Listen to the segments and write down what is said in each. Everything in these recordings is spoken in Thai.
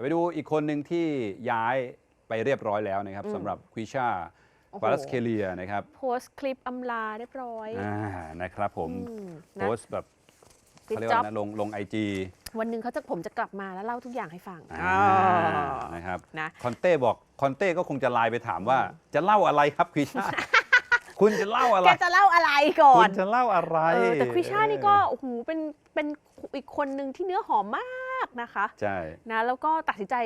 ไปดูอีกคนหนึ่งที่ย้ายไปเรียบร้อยแล้วนะครับอืมสำหรับควิชาโอ้โหบาลัสเคเลียนะครับโพสต์คลิปอำลาเรียบร้อย อ่านะครับผมอืมโพนะสต์แบบปิดเขาเรียกจ็อบว่านะลงลงไอจีวันหนึ่งเขาจะผมจะกลับมาแล้วเล่าทุกอย่างให้ฟังนะครับ นะ คอนเต้บอกคอนเต้ก็คงจะไลน์ไปถามว่า จะเล่าอะไรครับควิชา คุณจะเล่าอะไรแกจะเล่าอะไรก่อคุนณจะเล่าอะไรเออแต่ควิชานี่ก็โอ้โหเป็นเป็นอีกคนหนึ่งที่เนื้อหอมมา กนะคะใช่นะแล้วก็ตัดสินใจ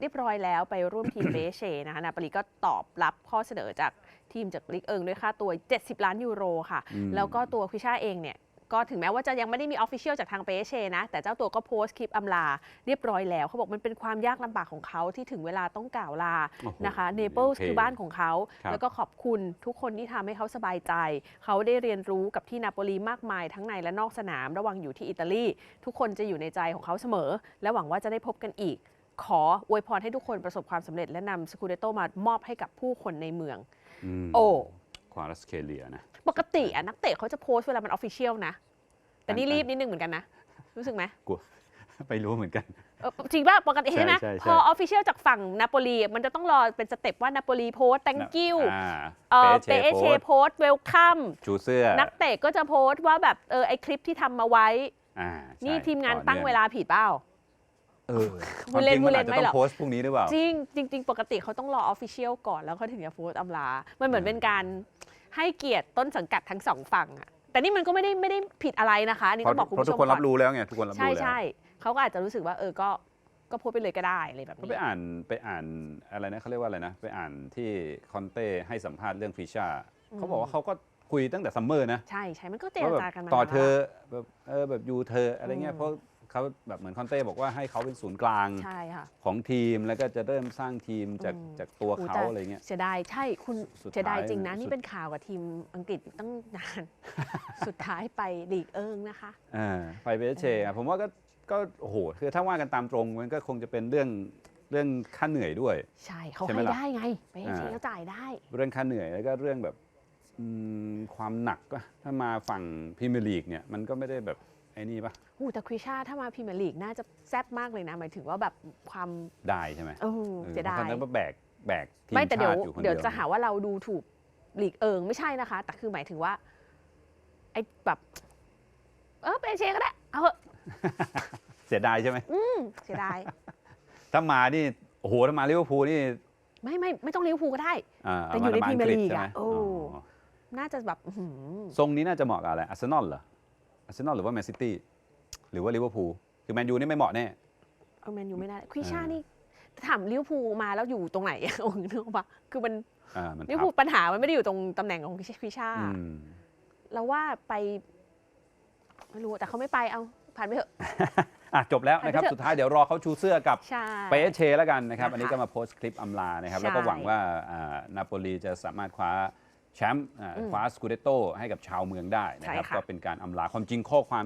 เรียบร้อยแล้วไปร่วมทีมเบเชนะคะนาปรีก็ตอบรับข้อเสนอจากทีมจากลิกเอิงด้วยค่าตัว 70 ล้านยูโรค่ะอืมแล้วก็ตัวควิชาเองเนี่ย ก็ถึงแม้ว่าจะยังไม่ได้มีออฟฟิเชียลจากทางเปเชนะ แต่เจ้าตัวก็โพสต์คลิปอำลาเรียบร้อยแล้ว เขาบอกมันเป็นความยากลำบากของเขาที่ถึงเวลาต้องกล่าวลาโอ้โหนะคะเนเปิลส์โอเคคือบ้านของเขาครับแล้วก็ขอบคุณทุกคนที่ทำให้เขาสบายใจ เขาได้เรียนรู้กับที่นาโปลีมากมายทั้งในและนอกสนามระหว่างอยู่ที่อิตาลี ทุกคนจะอยู่ในใจของเขาเสมอ และหวังว่าจะได้พบกันอีก ขออวยพรให้ทุกคนประสบความสำเร็จและนำสกูเดโตมามอบให้กับผู้คนในเมืองมโอ้ ควาลัสเคเลียนะ ปกติอะนักเตะเขาจะโพสต์เวลามันออฟฟิเชียลนะ แต่นี่อันรีบนิดนึงเหมือนกันนะ รู้สึกไหมกลัวไม่รู้เหมือนกันเออจริงป่ะปกติใช่ใช่ไหมใช่ใช่พอออฟฟิเชียลจากฝั่งนาโปลีมันจะต้องรอเป็นสเต็ปว่านาโปลีโพส thank you อ่าเออเปเปเอเชเชโพสต์โพสเวลคัมชูเสื้อนักเตะก็จะโพสต์ว่าแบบเออไอคลิปที่ทำมาไว้ อ่านี่ใช่ทีมงานอตั้งนื่อเวลาผิดเปล่า เออพูดเล่นความจริงพูดเล่นมัอาจจะไม่ต้หรออกงโพสต์พรุ่งนี้หรือเปล่า จริงจริง ๆ ปกติเขาต้องรอออฟฟิเชียลก่อนแล้วเขาถึงจะโพสต์อำลา มันเหมือนอืมเป็นการ ให้เกียรติต้นสังกัดทั้งสองฝั่งอะแต่นี่มันก็ไม่ได้ไม่ได้ผิดอะไรนะคะอันนี่เพต้ราะองบอกคุณเพราะผู้ทุชกมคนรับก่อนรู้แล้วไงทุกคนรับรู้ใช่แล้ว ใช่เขาก็อาจจะรู้สึกว่าเออก็ก็โพสต์ไปเลยก็ได้อะไรแบบก็นี้ ไปอ่านไปอ่านอะไรนะเขาเรียกว่าอะไรนะ ไปอ่านที่คอนเต้ให้สัมภาษณ์เรื่องฟิชาเขาบอกว่าเขาก็คุยตั้งแต่ซัมเมอร์นะใช่ใช่มันก็เจรว่าแบบจากันมาต่อแล้วเธอแบบเออแบบยูเธออะไรเงี้ยอืมเพราะ เขาแบบเหมือนคอนเต้บอกว่าให้เขาเป็นศูนย์กลางใช่ค่ะของทีมแล้วก็จะเริ่มสร้างทีมจากอืมจากตัวโอ้เขาแต่อะไรเงี้ยเสียดายใช่คุณสุดท้ายเสียดายจริงนะสุดนี่เป็นข่าวกับทีมอังกฤษตั้งนาน สุดท้ายไปลีกเอิงนะคะอ่าไปเบสเชอะผมว่าก็ก็โอ้โหคือถ้าว่ากันตามตรงมันก็คงจะเป็นเรื่องเรื่องค่าเหนื่อยด้วย ใช่เขาใช่ไหมให้ล่ะได้ไงไปให้อ่าเชเขาจ่ายได้ เรื่องค่าเหนื่อยแล้วก็เรื่องแบบอืมความหนักก็ถ้ามาฝั่งพรีเมียร์ลีกเนี่ยมันก็ไม่ได้แบบ ไอ้นี่ปะหูแต่คริชาถ้ามาพรีเมียร์ลีกน่าจะแซ่บมากเลยนะ หมายถึงว่าแบบความได้ใช่ไหมเออเสียดายพระเขาต้องแบกแบกทีมไม่แต่เดี๋ยวชาติอยู่คนเดีเดี๋ยยววจะหาว่าเราดูถูกลีกเอิงไม่ใช่นะคะ แต่คือหมายถึงว่า ไอ้แบบ เออไปเชก็ได้ เอาเถอะเสียดายใช่ไหมอืมเสียดาย ถ้ามานี่โอ้โหถ้ามาลิเวอร์พูลนี่ไม่ไม่ไม่ต้องลิเวอร์พูลก็ได้อ่าแต่อยู่ในาพรีเมียร์ลีกใช่ไหมอะโอ้ น่าจะแบบอื้อหือ ทรงนี้น่าจะเหมาะกับอะไรอาร์เซนอลเหรอ อาร์เซนอลหรือว่าแมนซิตี้หรือว่าลิเวอร์พูลคือแมนยูนี่ไม่เหมาะแน่ เอาแมนยูไม่ได้คริชาอ่านี่นี่ถามลิเวอร์พูลมาแล้วอยู่ตรงไหนอะโอ้ยนึกออกปะคือมันอ่ามันลิเวอร์พูลปัญหามันไม่ได้อยู่ตรงตำแหน่งของคริชา อืมเราว่าไปไม่รู้แต่เขาไม่ไปเอาผ่านไปเถอะ อะจบแล้วนะครับไปเถอะสุดท้ายเดี๋ยวรอเขาชูเสื้อกับ ใช่เปเชแล้วกันนะครับนะคะอันนี้ก็มาโพสต์คลิปอำลานะครับ ใช่ แล้วก็หวังว่าอ่านาโปลีจะสามารถคว้า แชมป์อ่าอืมคว้าสกูเดโตให้กับชาวเมืองได้นะครับใช่ค่ะก็เป็นการอำลาความจริงข้อความ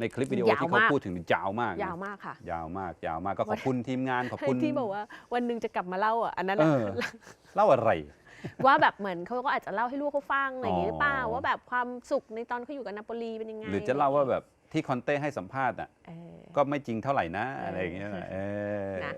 ในคลิปวิดีโอยาวที่เขามาก พูดถึงนี่ยาวมากนะยาวมากค่ะยาวมากยาวมากก็ขอบคุณทีมงานขอบคุณ ที่บอกว่าวันหนึ่งจะกลับมาเล่าอะอันนั้นเออะอเล่าอะไร ว่าแบบเหมือนเขาก็อาจจะเล่าให้ลูกเขาฟังอะไรอย่างงี้หรือเปล่าอ๋อ ว่าแบบความสุขในตอนเขาอยู่กับนาโปลีเป็นยังไงหรือจะเล่าว่าแบบที่คอนเต้ให้สัมภาษณ์อะเออ ก็ไม่จริงเท่าไหร่นะเออออะไรอย่างเงี้ยเออ นะ